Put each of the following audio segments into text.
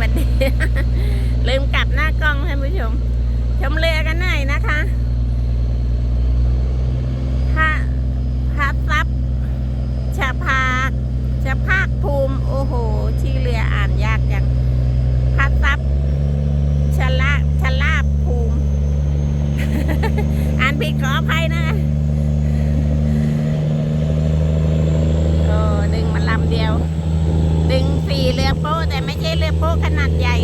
วัดดี ลืมกลับหน้ากล้องท่านผู้ชม ชมเรือกันหน่อยนะคะพระพระทรัพย์ชาภาคชาภาคภูมิ โอ้โห ชื่อเรืออ่านยากจังพระทรัพย์ชละชลาภภูมิ อ่านผิดขออภัยนะคะโอ้ดึงมาลำเดียว ดึงสี่เรือโป๊ะแต่ไม่ใช่เรือโป๊ะขนาดใหญ่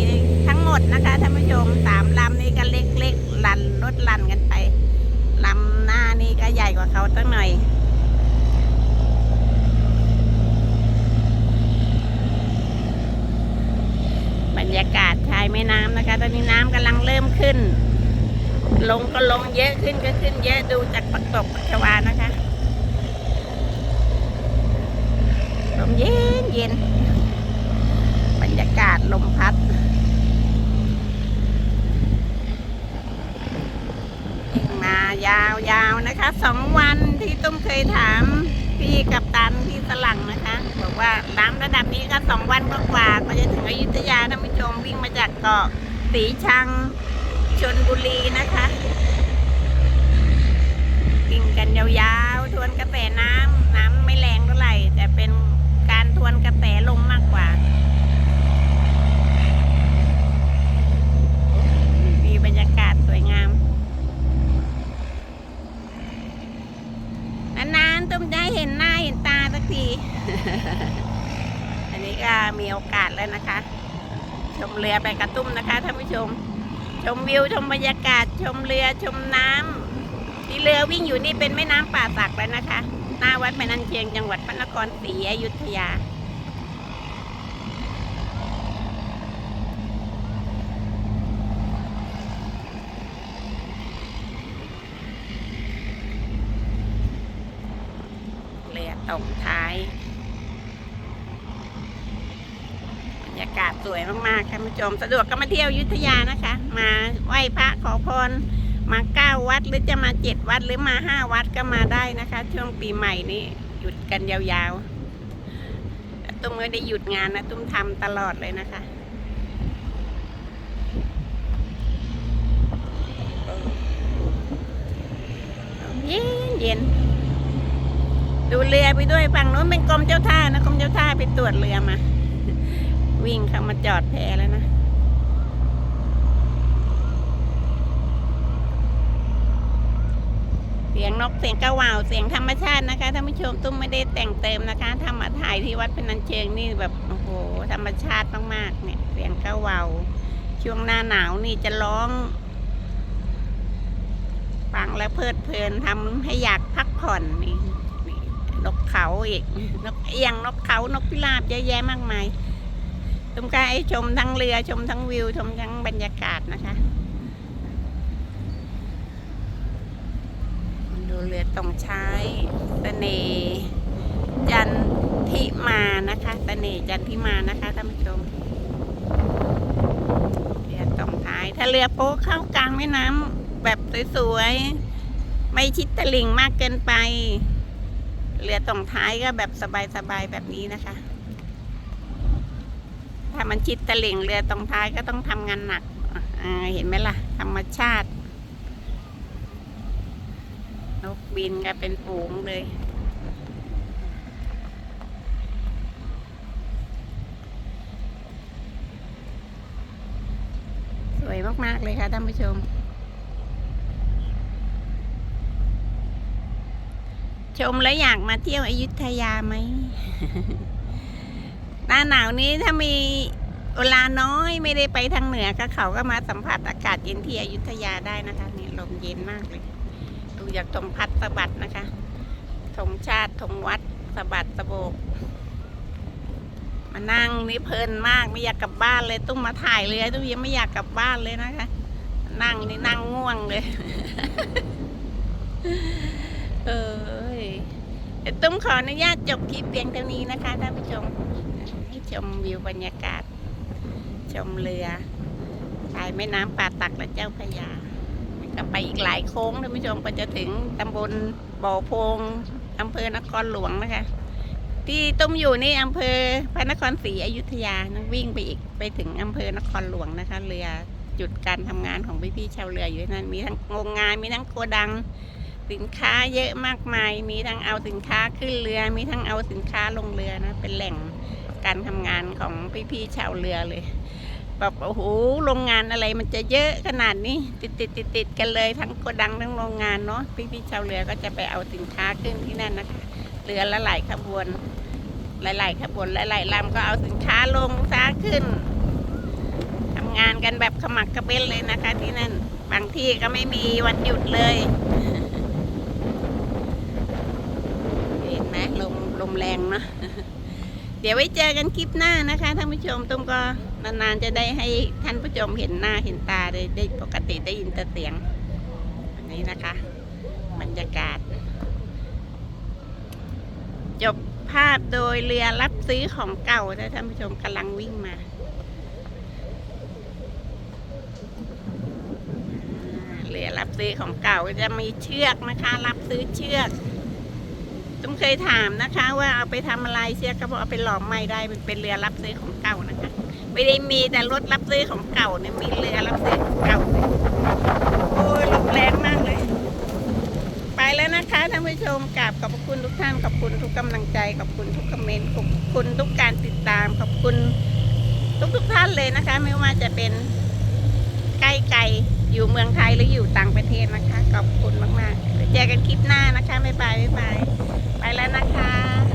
ทั้งหมด นะคะท่านผู้ชมสามลำนี่ก็เล็กๆลันรถลันกันไปลำหน้านี่ก็ใหญ่กว่าเขาตั้งหน่อยบรรยากาศชายแม่น้ำนะคะ ตอนนี้น้ำกำลังเริ่มขึ้น ลงก็ลงเยอะขึ้นก็ขึ้นเยอะดูจากปักตกปักชวานะคะลมเย็นเย็น บรรยากาศลมพัด มายาวๆ นะคะสองวันที่ตุ้มเคยถามพี่กับตันพี่สลังนะคะ บอกว่าน้ำระดับนี้ก็สองวันก็กว่าก็จะถึงอยุธยาท่านผู้ชมวิ่งมาจากเกาะสีชังชนบุรีนะคะวิ่งกันยาวๆทวนกระแสน้ำน้ำไม่แรงเท่าไหร่ แต่เป็นการทวนกระแสลมมากกว่ามีบรรยากาศสวยงาม นานๆตุ้มได้เห็นหน้าเห็นตาสักที อันนี้ก็มีโอกาสแล้วนะคะ ชมเรือไปกระตุ้มนะคะท่านผู้ชม ชมวิวชมบรรยากาศ ชมเรือชมน้ำที่เรือวิ่งอยู่นี่เป็นแม่น้ำป่าสักแล้วนะคะ หน้าวัดแม่นันเชียงจังหวัดพระนครศรีอยุธยาเรือตกท้าย บรรยากาศสวยมากๆค่ะคุณผู้ชมสะดวกก็มาเที่ยวยุทธยานะคะ มาไหว้พระขอพรมาเก้าวัดหรือจะมาเจ็ดวัดหรือมาห้าวัดก็มาได้นะคะ ช่วงปีใหม่นี้หยุดกันยาวๆแต่ตุ้มไม่ได้หยุดงานนะตุ้มทำตลอดเลยนะคะเย็นเย็นดูเรือไปด้วยฝั่งนู้นเป็นกรมเจ้าท่านะกรมเจ้าท่าไปตรวจเรือมา วิ่งเข้ามาจอดแพแล้วนะ เสียงนกเสียงกระว่าวเสียงธรรมชาตินะคะท่านผู้ชมตุ้มไม่ได้แต่งเติมนะคะทำมาถ่ายที่วัดพนัญเชิงนี่แบบโอ้โหธรรมชาติมากๆเนี่ยเสียงกระว่าวช่วงหน้าหนาวนี่จะร้องฟังแล้วเพลิดเพลินทำให้อยากพักผ่อนนี่นกเขาอีกนกเอียงนกเขานกพิราบเยอะแยะมากมาย ตุ้มกายชมทั้งเรือชมทั้งวิว ชมทั้งบรรยากาศนะคะ ดูเรือตรงช้ายเสน่จันทิมานะคะเสน่จันทิมานะคะท่านผู้ชมเรือตรงท้ายถ้าเรือโป๊ะเข้ากลางแม่น้ำแบบสวยๆไม่ชิดตลิ่งมากเกินไป เรือตรงท้ายก็แบบสบายๆแบบนี้นะคะ ถ้ามันชิดตะลิ่งเรือตรงท้ายก็ต้องทำงานหนักเห็นไหมล่ะ ธรรมชาตินกบินกันเป็นฝูงเลยสวยมากๆเลยค่ะท่านผู้ชม ชมแล้วอยากมาเที่ยวอยุธยาไหม หน้าหนาวนี้ถ้ามีเวลาน้อยไม่ได้ไปทางเหนือก็เขาก็มาสัมผัสอากาศเย็นที่อยุธยาได้นะคะนี่ลมเย็นมากเลยดูจากธงพัดสะบัดนะคะธงชาติธงวัดสะบัดสะโบกมานั่งนี่เพลินมากไม่อยากกลับบ้านเลยตุ้มมาถ่ายเลยตุ้มยังไม่อยากกลับบ้านเลยนะคะ นั่งนี่นั่งง่วงเลยเอยเดี๋ยวตุ้มขออนุญาตจบคลิปเพียงเท่านี้นะคะท่านผู้ชม ชมวิวบรรยากาศ ชมเรือชายแม่น้ำป่าตักและเจ้าพยาก็ไปอีกหลายโค้งท่านผู้ชมก็จะถึงตำบลบ่อโพงอำเภอนครหลวงนะคะ ที่ตุ้มอยู่นี่อำเภอพระนครศรีอยุธยานะวิ่งไปอีกไปถึงอำเภอนครหลวงนะคะ เรือจุดการทำงานของพี่ๆชาวเรืออยู่นั่นมีทั้งโรงงานมีทั้งโกดังสินค้าเยอะมากมาย มีทั้งเอาสินค้าขึ้นเรือ มีทั้งเอาสินค้าลงเรือนะ เป็นแหล่ง การทำงานของพี่ๆชาวเรือเลยแบบโอ้โหโรงงานอะไรมันจะเยอะขนาดนี้ติดติดติดติดๆกันเลยทั้งโกดังทั้งโรงงานเนาะพี่ๆชาวเรือก็จะไปเอาสินค้าขึ้นที่นั่นนะคะเรือละหลายขบวนหลายๆขบวนหลายๆลำก็เอาสินค้าลงซ้าขึ้นทำงานกันแบบขมักกระเบ้นเลยนะคะ ที่นั่นบางที่ก็ไม่มีวันหยุดเลยเห็นไหมลมลมแรงเนาะ เดี๋ยวไว้เจอกันคลิปหน้านะคะท่านผู้ชมตุ้มก็นานๆจะได้ให้ท่านผู้ชมเห็นหน้าเห็นตาได้ได้ปกติได้ยินแต่เสียงอันนี้นะคะ บรรยากาศ จบภาพโดยเรือรับซื้อของเก่านะท่านผู้ชมกำลังวิ่งมาเรือรับซื้อของเก่าจะมีเชือกนะคะ รับซื้อเชือก ต้องเคยถามนะคะ ว่าเอาไปทำอะไรเชือกก็บอกเอาไปหลอมไม้ได้มันเป็นเรือรับซื้อของเก่านะคะ ไม่ได้มีแต่รถรับซื้อของเก่าเนี่ยมีเรือรับซื้อของเก่าโอ้ยลมแรงมากเลย ไปแล้วนะคะท่านผู้ชมกราบขอบคุณทุกท่านขอบคุณทุกกำลังใจขอบคุณทุกคอมเมนต์ขอบคุณทุกการติดตามขอบคุณทุกทุกท่านเลยนะคะ ไม่ว่าจะเป็นใกล้ไกล อยู่เมืองไทยหรืออยู่ต่างประเทศนะคะ ขอบคุณมากๆเจอกันคลิปหน้านะคะบ๊ายบายบ๊ายบายไปแล้วนะคะ